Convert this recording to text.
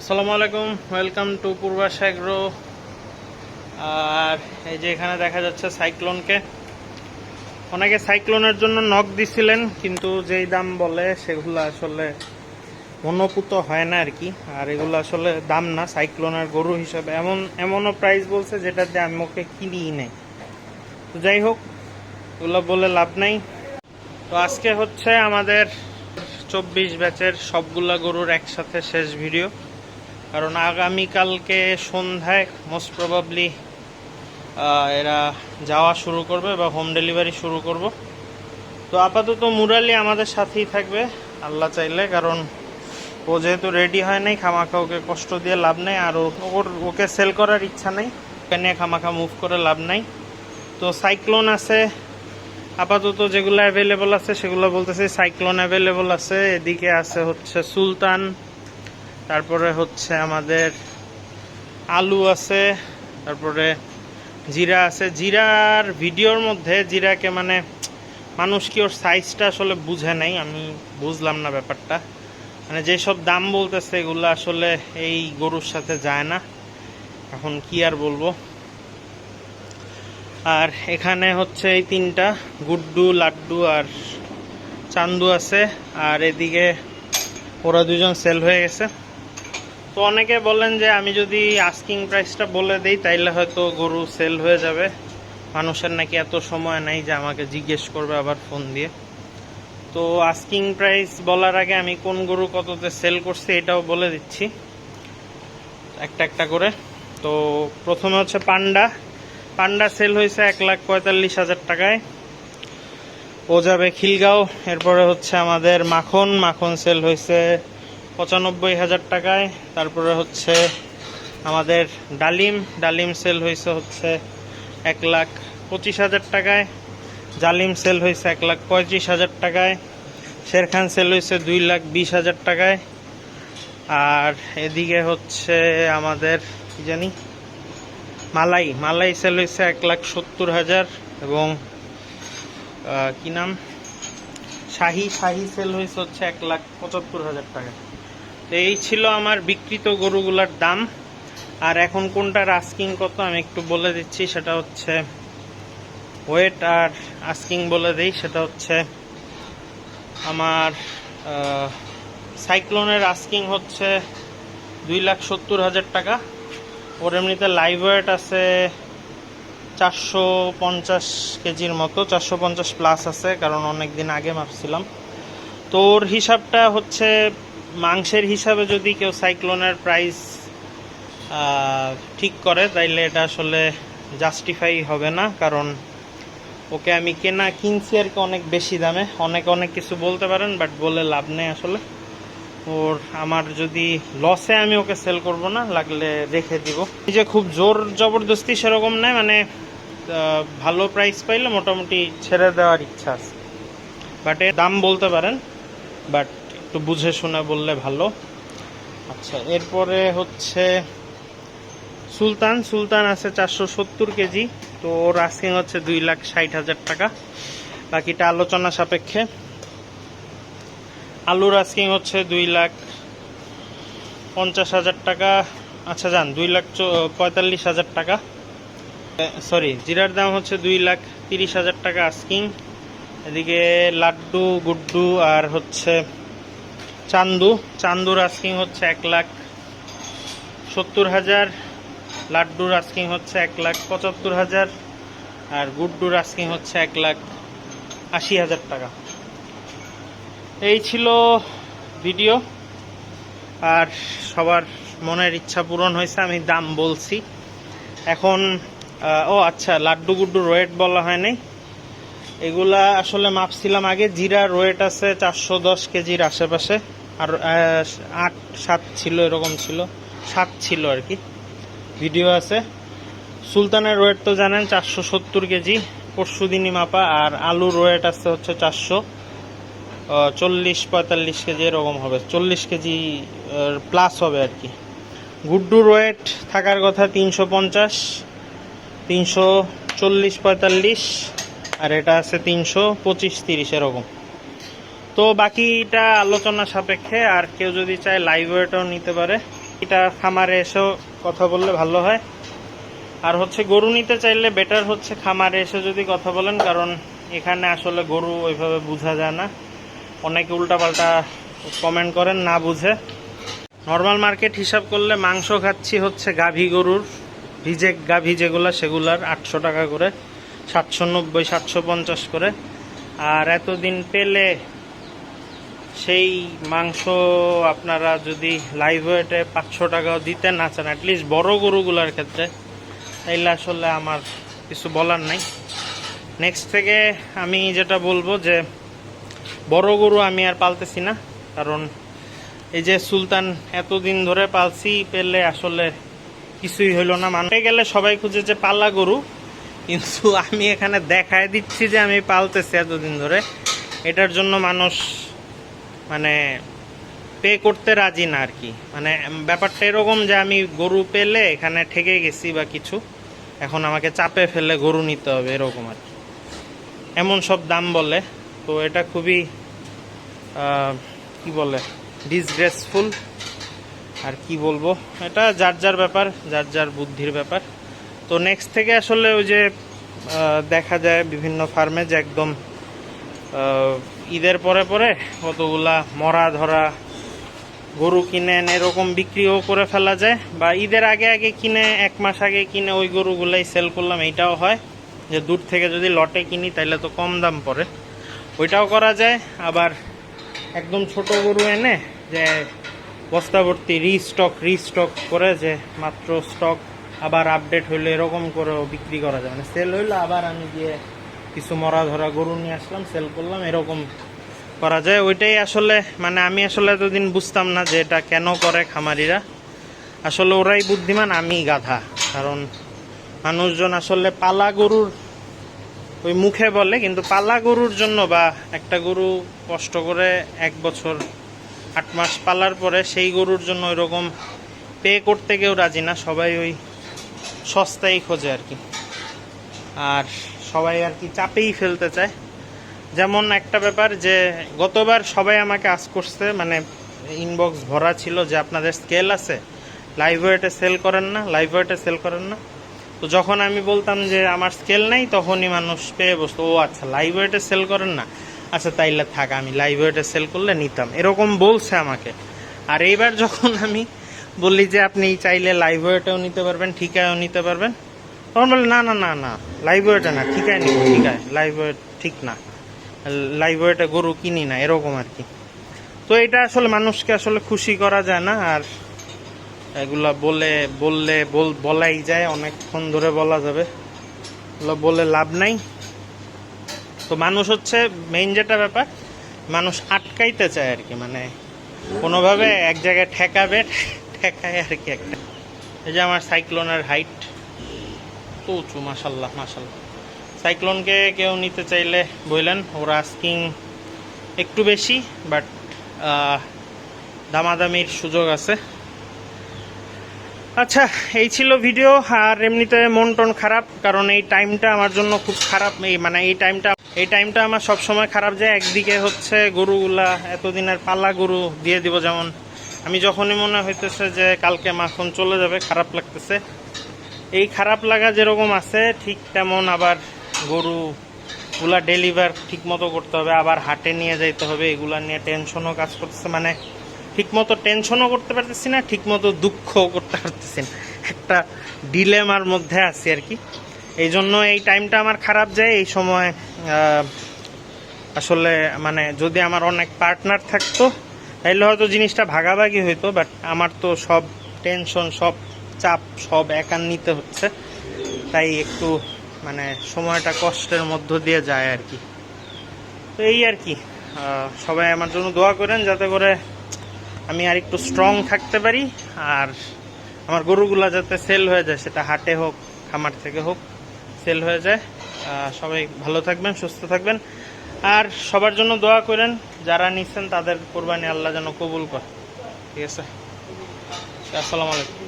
আসসালামু আলাইকুম welcome to Purbash agro আর এই যে এখানে দেখা যাচ্ছে সাইক্লোনকে অনেকে সাইক্লোনের জন্য নখ দিছিলেন, কিন্তু যেই দাম বলে সেগুলো আসলে মনোপুত হয় না আর কি। আর এগুলো আসলে দাম না সাইক্লোনের গরু হিসাবে। এমন, এমনও প্রাইস বলছে যেটা দিয়ে আমি ওকে কিনিই নেই। তো যাই হোক, এগুলো বলে লাভ নাই। তো আজকে হচ্ছে আমাদের চব্বিশ ব্যাচের সবগুলা গরুর একসাথে শেষ ভিডিও কারণ আগামীকালকে সন্ধ্যায় মোস্ট প্রবাবলি এরা যাওয়া শুরু করবে বা হোম ডেলিভারি শুরু করব। তো আপাতত মুরালি আমাদের সাথেই থাকবে, আল্লাহ চাইলে, কারণ ও যেহেতু রেডি হয় নাই, খামাখা ওকে কষ্ট দিয়ে লাভ নেই, আর ওর, ওকে সেল করার ইচ্ছা নেই, ওকে নিয়ে খামাখা মুভ করে লাভ নাই। তো সাইক্লোন আছে, আপাতত যেগুলো অ্যাভেলেবল আছে, সেগুলো বলতেছে সাইক্লোন অ্যাভেলেবল আছে, এদিকে আছে হচ্ছে সুলতান তারপরে হচ্ছে আমাদের আলু আছে, তারপরে জিরা আছে। জিরার ভিডিওর মধ্যে, জিরাকে মানে মানুষ কি ওর সাইজটা আসলে বুঝে নাই, আমি বুঝলাম না ব্যাপারটা। মানে যেসব দাম বলতেছে, এগুলো আসলে এই গরুর সাথে যায় না। এখন কি আর বলব? আর এখানে হচ্ছে এই তিনটা, গুড্ডু, লাড্ডু আর চান্দু আছে। আর এদিকে ওরা দুজন সেল হয়ে গেছে। তো অনেকে বলেন যে আমি যদি আস্কিং প্রাইসটা বলে দিই, তাইলে হয়তো গরু সেল হয়ে যাবে। মানুষের নাকি এত সময় নাই যে আমাকে জিজ্ঞেস করবে আবার ফোন দিয়ে। তো আস্কিং প্রাইস বলার আগে আমি কোন গরু কততে সেল করছি এটাও বলে দিচ্ছি। একটা একটা করে। তো প্রথমে হচ্ছে পান্ডা। পান্ডা সেল হয়েছে এক লাখ পঁয়তাল্লিশ হাজার টাকায়। ও যাবে খিলগাঁও। এরপরে হচ্ছে আমাদের মাখন। মাখন সেল হয়েছে পঁচানব্বই হাজার টাকায়। তারপরে হচ্ছে আমাদের ডালিম। ডালিম সেল হয়েছে হচ্ছে এক লাখ পঁচিশ হাজার টাকায়। জালিম সেল হয়েছে এক লাখ পঁয়ত্রিশ হাজার টাকায়। শেরখান সেল হয়েছে দুই লাখ বিশ হাজার টাকায়। আর এদিকে হচ্ছে আমাদের কি জানি, মালাই। মালাই সেল হয়েছে এক লাখ সত্তর হাজার এবং কি নাম? শাহি। শাহি সেল হয়েছে হচ্ছে এক লাখ পঁচাত্তর হাজার টাকা তো এই ছিল আমার বিকৃত গরুগুলার দাম। আর এখন কোনটার আস্কিং কত আমি একটু বলে দিচ্ছি, সেটা হচ্ছে ওয়েট আর আস্কিং বলে দিই, সেটা হচ্ছে আমার সাইক্লোনের আস্কিং হচ্ছে দুই লাখ সত্তর হাজার টাকা। ওর এমনিতে লাইভ ওয়েট আছে চারশো পঞ্চাশ কেজির মতো, চারশো পঞ্চাশ প্লাস আছে, কারণ অনেক দিন আগে মাপছিলাম। তো ওর হিসাবটা হচ্ছে মাংসের হিসাবে যদি কেউ সাইক্লোনের প্রাইস ঠিক করে, তাইলে এটা আসলে জাস্টিফাই হবে না, কারণ ওকে আমি কেনা কিনছি আর কি অনেক বেশি দামে। অনেক অনেক কিছু বলতে পারেন বাট বলে লাভ নেই আসলে। ওর, আমার যদি লসে আমি ওকে সেল করব না, লাগলে রেখে দিব। এই যে খুব জোর জবরদস্তি সেরকম নয় মানে ভালো প্রাইস পাইলে মোটামুটি ছেড়ে দেওয়ার ইচ্ছা আছে। বাট এর দাম বলতে পারেন বাট একটু বুঝে শুনে বললে ভালো। আচ্ছা এরপরে হচ্ছে সুলতান। সুলতান আছে চারশো সত্তর কেজি। তো ওর আস্কিং হচ্ছে দুই লাখ ষাট হাজার টাকা। বাকিটা আলোচনা সাপেক্ষে। আলুর আস্কিং হচ্ছে দুই লাখ পঞ্চাশ হাজার টাকা। আচ্ছা যান, দুই লাখ পঁয়তাল্লিশ হাজার টাকা। সরি, জিরার দাম হচ্ছে দুই লাখ তিরিশ হাজার টাকা আস্কিং এদিকে লাড্ডু, গুড্ডু আর হচ্ছে চান্দু চান্দুর আস্কিং হচ্ছে এক লাখ সত্তর হাজার লাড্ডুর আস্কিং হচ্ছে এক লাখ পঁচাত্তর হাজার, আর গুড্ডুর আস্কিং হচ্ছে এক লাখ আশি হাজার টাকা। এই ছিল ভিডিও, আর সবার মনের ইচ্ছা পূরণ হয়েছে, আমি দাম বলছি। এখন ও আচ্ছা লাড্ডু গুড্ডুর ওয়েট বলা হয় নাই। এগুলা আসলে মাপছিলাম আগে। জিরা ওয়েট আছে চারশো দশ কেজির আশেপাশে। আর আট, সাত ছিল, এরকম ছিল। সাত ছিল আর কি। ভিডিও আছে। সুলতানের ওয়েট তো জানেন, চারশো সত্তর কেজি। পরশু দিনই মাপা। আর আলু ওয়েট আছে হচ্ছে চারশো। চল্লিশ, পঁয়তাল্লিশ কেজি, এরকম হবে। চল্লিশ কেজি প্লাস হবে আর কি। গুড্ডু ওয়েট থাকার কথা তিনশো পঞ্চাশ, তিনশো চল্লিশ, পঁয়তাল্লিশ। আর এটা আছে তিনশো পঁচিশ তিরিশ এরকম তো বাকিটা আলোচনা সাপেক্ষে, আর কেউ যদি চায় লাইভ ওয়েটও নিতে পারে। এটা খামারে এসেও কথা বললে ভালো হয়। আর হচ্ছে গরু নিতে চাইলে বেটার হচ্ছে খামারে এসে যদি কথা বলেন, কারণ এখানে আসলে গরু ওইভাবে বোঝা যায় না। অনেকে উল্টাপাল্টা কমেন্ট করেন, না বুঝে। নর্মাল মার্কেট হিসাব করলে মাংস খাচ্ছি হচ্ছে গাভী গরুর রিজেক্ট গাভী যেগুলো, সেগুলার আটশো টাকা করে। সাতশো নব্বই, সাতশো পঞ্চাশ করে। আর এতদিন পেলে সেই মাংস আপনারা যদি লাইভ ওয়েটে পাঁচশো টাকাও দিতে না চান অ্যাটলিস্ট বড় গরুগুলোর ক্ষেত্রে। তাইলে আসলে আমার কিছু বলার নাই। নেক্সট থেকে আমি যেটা বলব যে, বড় গরু আমি আর পালতেছি না, কারণ এই যে সুলতান এতদিন ধরে পালছি, পেলে আসলে কিছুই হইল না। মানে গেলে সবাই খুঁজে যে পাল্লা গরু কিন্তু আমি এখানে দেখায় দিচ্ছি যে আমি পালতেছি এতদিন ধরে। এটার জন্য মানুষ মানে পে করতে রাজি না আর কি। মানে ব্যাপারটা এরকম যে আমি গরু পেলে এখানে ঠেকে গেছি বা কিছু, এখন আমাকে চাপে ফেলে গরু নিতে হবে এরকম আর কি। এমন সব দাম বলে। তো এটা খুবই কি বলে ডিসগ্রেসফুল আর কি বলব? এটা যার যার ব্যাপার, যার যার বুদ্ধির ব্যাপার। তো নেক্সট থেকে আসলে ওই যে দেখা যায় বিভিন্ন ফার্মে যে একদম ঈদের পরে পরে কতগুলা মরা ধরা গরু কিনেন এরকম বিক্রিও করে ফেলা যায়। বা ঈদের আগে আগে কিনে, এক মাস আগে কিনে ওই গরুগুলাই সেল করলাম, এইটাও হয়। যে দূর থেকে যদি লটে কিনি তাহলে তো কম দাম পড়ে। ওইটাও করা যায়। আবার একদম ছোট গরু এনে যে বস্তাভর্তি রিস্টক রিস্টক করে যে মাত্র স্টক আবার আপডেট হইলে এরকম করেও বিক্রি করা যায়। মানে সেল হইল আবার আমি গিয়ে কিছু মরা ধরা গরু নিয়ে আসলাম সেল করলাম, এরকম করা যায়। ওইটাই আসলে মানে আমি আসলে এতদিন বুঝতাম না যে এটা কেন করে খামারিরা। আসলে ওরাই বুদ্ধিমান, আমি গাধা। কারণ মানুষজন আসলে পালা গরুর ওই মুখে বলে, কিন্তু পালা গরুর জন্য বা একটা গরু কষ্ট করে এক বছর আট মাস পালার পরে সেই গরুর জন্য ওইরকম পে করতে কেউ রাজি না। সবাই ওই সস্তাই খোঁজে আর কি। আর সবাই আর কি চাপেই ফেলতে চায়। যেমন একটা ব্যাপার যে, গতবার সবাই আমাকে আস করছে মানে ইনবক্স ভরা ছিল যে, আপনাদের স্কেল আছে? লাইভ ওয়েটে সেল করেন না? লাইভ ওয়েটে সেল করেন না? তো যখন আমি বলতাম যে, আমার স্কেল নেই, তখনই মানুষ পেয়ে বসতো, ও আচ্ছা লাইভ ওয়েটে সেল করেন না? আচ্ছা তাইলে থাক, আমি লাইভ ওয়েটে সেল করলে নিতাম। এরকম বলছে আমাকে। আর এইবার যখন আমি বললি যে আপনি চাইলে লাইভ নিতে পারবেন, ঠিকায়ও নিতে পারবেন। তখন বলে না না না না লাইভ না, ঠিকায় নিব ঠিকায় লাইভ ওয়েট ঠিক না। লাইভ গরু কিনি না, এরকম আর কি। তো এটা আসলে মানুষকে আসলে খুশি করা যায় না, আর এগুলা বলে, বললে বল- বলাই যায়, অনেকক্ষণ ধরে বলা যাবে। এগুলো বলে লাভ নাই। তো মানুষ হচ্ছে মেইন যেটা ব্যাপার, মানুষ আটকাইতে চায় আর কি মানে কোনোভাবে এক জায়গায় ঠেকাবে ঠেকায় আর কি একটা। এই যে আমার সাইক্লোনের হাইট তো উঁচু মাসাল্লাহ মাসাল্লাহ সাইক্লোনকে কেউ নিতে চাইলে বললেন, ওর আস্কিং একটু বেশি বাট দামাদামির সুযোগ আছে। আচ্ছা এই ছিল ভিডিও আর এমনিতে মন টন খারাপ, কারণ এই টাইমটা আমার জন্য খুব খারাপ। এই মানে এই টাইমটা এই টাইমটা আমার সব সময় খারাপ যায় একদিকে হচ্ছে গরুগুলা, এতদিনের পাল্লা গরু দিয়ে দিব যেমন আমি যখনই মনে হইতেছে যে কালকে মাখন চলে যাবে, খারাপ লাগতেছে। এই খারাপ লাগা যেরকম আছে, ঠিক তেমন আবার গরুগুলা ডেলিভার ঠিক মতো করতে হবে, আবার হাটে নিয়ে যাইতে হবে, এগুলা নিয়ে টেনশনও কাজ করতেছে। মানে ঠিক মতো টেনশনও করতে পারতেছি না ঠিক মতো দুঃখও করতে পারতেছি না। একটা ডিলেমার মধ্যে আছি আর কি। এই জন্য এই টাইমটা আমার খারাপ যায়, এই সময় আসলে মানে যদি আমার অনেক পার্টনার থাকতো তাহলে হয়তো জিনিসটা ভাগাভাগি হইতো বাট আমার তো সব টেনশন সব চাপ, সব একান নিতে হচ্ছে। তাই একটু মানে সময়টা কষ্টের মধ্য দিয়ে যায় আর কি। তো এই আর কি সবাই আমার জন্য দোয়া করেন যাতে করে আমি আর একটু স্ট্রং থাকতে পারি, আর আমার গরুগুলা যাতে সেল হয়ে যায়, সেটা হাটে হোক, খামার থেকে হোক সেল হয়ে যায়। সবাই ভালো থাকবেন, সুস্থ থাকবেন। আর সবার জন্য দোয়া করেন, যারা নিচ্ছেন তাদের কোরবানি আল্লাহ যেন কবুল করে। ঠিক আছে? আসসালামু আলাইকুম।